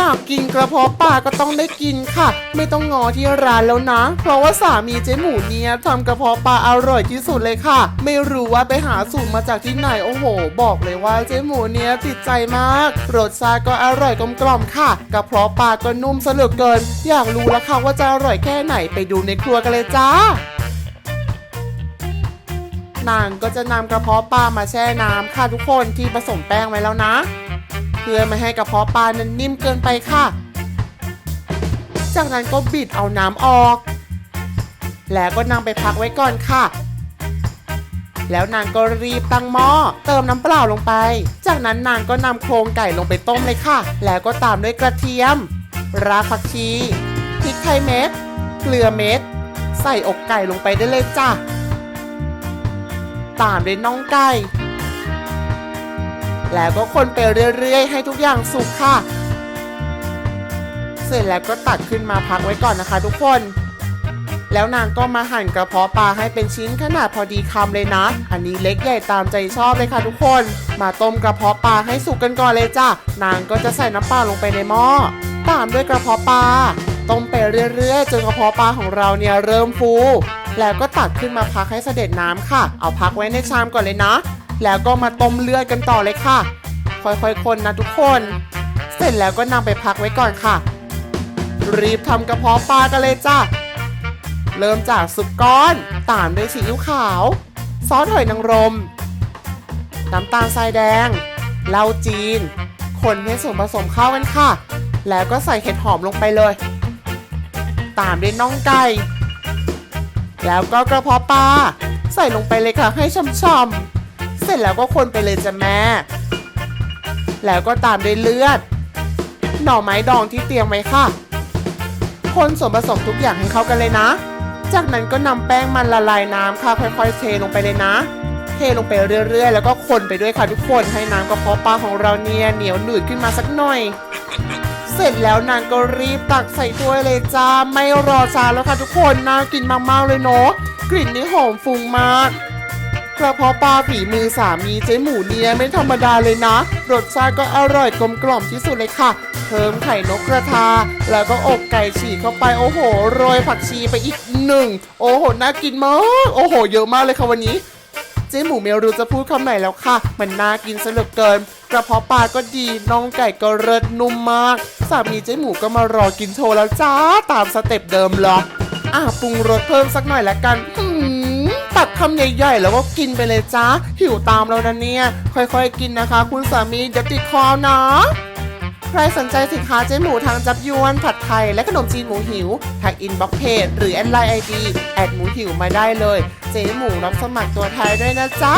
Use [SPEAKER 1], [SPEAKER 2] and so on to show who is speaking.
[SPEAKER 1] อยากกินกระเพาะปลาก็ต้องได้กินค่ะ ไม่ต้องงอที่ร้านแล้วนะ เพราะว่าสามีเจ๊หมูเนี่ยทำกระเพาะปลาอร่อยที่สุดเลยค่ะ ไม่รู้ว่าไปหาสูตรมาจากที่ไหนโอ้โห บอกเลยว่าเจ๊หมูเนี่ยติดใจมากรสชาติก็อร่อยกลมกล่อมค่ะกระเพาะปลาก็นุ่มซะเหลือเกิน อยากรู้แล้วค่ะว่าจะอร่อยแค่ไหนไปดูในครัวกันเลยจ้านางก็จะนำกระเพาะปลามาแช่น้ำค่ะทุกคนที่ผสมแป้งไว้แล้วนะ พื่อไม่ให้กระเพาะปลานั้นนิ่มเกินไปค่ะ จากนั้นก็บิดเอาน้ำออก แล้วก็นำไปพักไว้ก่อนค่ะ แล้วนางก็รีบตั้งหม้อเติมน้ำเปล่าลงไป จากนั้นนางก็นำโครงไก่ลงไปต้มเลยค่ะ แล้วก็ตามด้วยกระเทียม รากผักชีพริกไทยเม็ดเกลือเม็ด ใส่อกไก่ลงไปได้เลยจ้ะตามด้วยน่องไก่ แล้วก็คนไปเรื่อยๆ ให้ทุกอย่างสุกค่ะ เสร็จแล้วก็ตักขึ้นมาพักไว้ก่อนนะคะ ทุกคน แล้วนางก็มาหั่นกระเพาะปลาให้เป็นชิ้นขนาดพอดีคำเลยนะ อันนี้เล็กใหญ่ตามใจชอบเลยค่ะทุกคน มาต้มกระเพาะปลาให้สุกกันก่อนเลยจ้ะ นางก็จะใส่น้ำปลาลงไปในหม้อ ตามด้วยกระเพาะปลา ต้มไปเรื่อยๆ จนกระเพาะปลาของเราเนี่ยเริ่มฟูแล้วก็ตักขึ้นมาพักให้เสด็จน้ำค่ะ เอาพักไว้ในชามก่อนเลยนะ แล้วก็มาต้มเลือดกันต่อเลยค่ะ ค่อยๆคนนะทุกคน เสร็จแล้วก็นำไปพักไว้ก่อนค่ะ รีบทำกระเพาะปลากันเลยจ้ะเริ่มจากซุปก้อน ตามด้วยซีอิ๊วขาว ซอสหอยนางรม น้ำตาลทรายแดง เหล้าจีน คนให้ส่วนผสมเข้ากันค่ะ แล้วก็ใส่เห็ดหอมลงไปเลย ตามด้วยน่องไก่ แล้วก็กระเพาะปลา ใส่ลงไปเลยค่ะให้ช่ำๆ สร็จแล้วก็คนไปเลยจ้ะแม่ แล้วก็ตามด้วยเลือด หน่อไม้ดองที่เตรียมไว้ค่ะ คนส่วนผสมทุกอย่างให้เข้ากันเลยนะ จากนั้นก็นำแป้งมันละลายน้ำค่ะ ค่อยๆเทลงไปเลยนะ เทลงไปเรื่อยๆ แล้วก็คนไปด้วยค่ะทุกคน ให้น้ำกระเพาะปลาของเราเนี่ยเหนียวหนืดขึ้นมาสักหน่อยเสร็จแล้วนางก็รีบตักใส่ถ้วยเลยจ้าไม่รอช้าแล้วค่ะทุกคนน่ากินมากๆเลยเนาะกลิ่นนี่หอมฟุ้งมาก กระเพาะปลาฝีมือสามีเจ๊หมูเนียไม่ธรรมดาเลยนะ รสชาติก็อร่อยกลมกล่อมที่สุดเลยค่ะ เพิ่มไข่นกกระทา แล้วก็อกไก่ฉีกเข้าไปโอ้โห โรยผักชีไปอีกหนึ่ง โอ้โห น่ากินมาก โอ้โห เยอะมากเลยค่ะวันนี้เจ๊หมูไม่รู้จะพูดคำไหนแล้วค่ะ มันน่ากินซะเหลือเกิน กระเพาะปลาก็ดี น้องไก่ก็เลิศนุ่มมาก สามีเจ๊หมูก็มารอกินโชว์แล้วจ้า ตามสเต็ปเดิมเหรอ อะปรุงรสเพิ่มสักหน่อยละกันหืม ตักคำใหญ่ๆ แล้วก็กินไปเลยจ้าหิวตามเรานะเนี่ย ค่อยๆ กินนะคะ คุณสามีเดี๋ยวติดคอนะใครสนใจสินค้าเจ๊หมูทางจับยวน ผัดไทย และขนมจีนหมูหิว ทางอินบ็อกเพจหรือแอดไลน์ไอดีแอดหมูหิวมาได้เลย เจ๊หมูรับสมัครตัวไทยด้วยนะจ๊ะ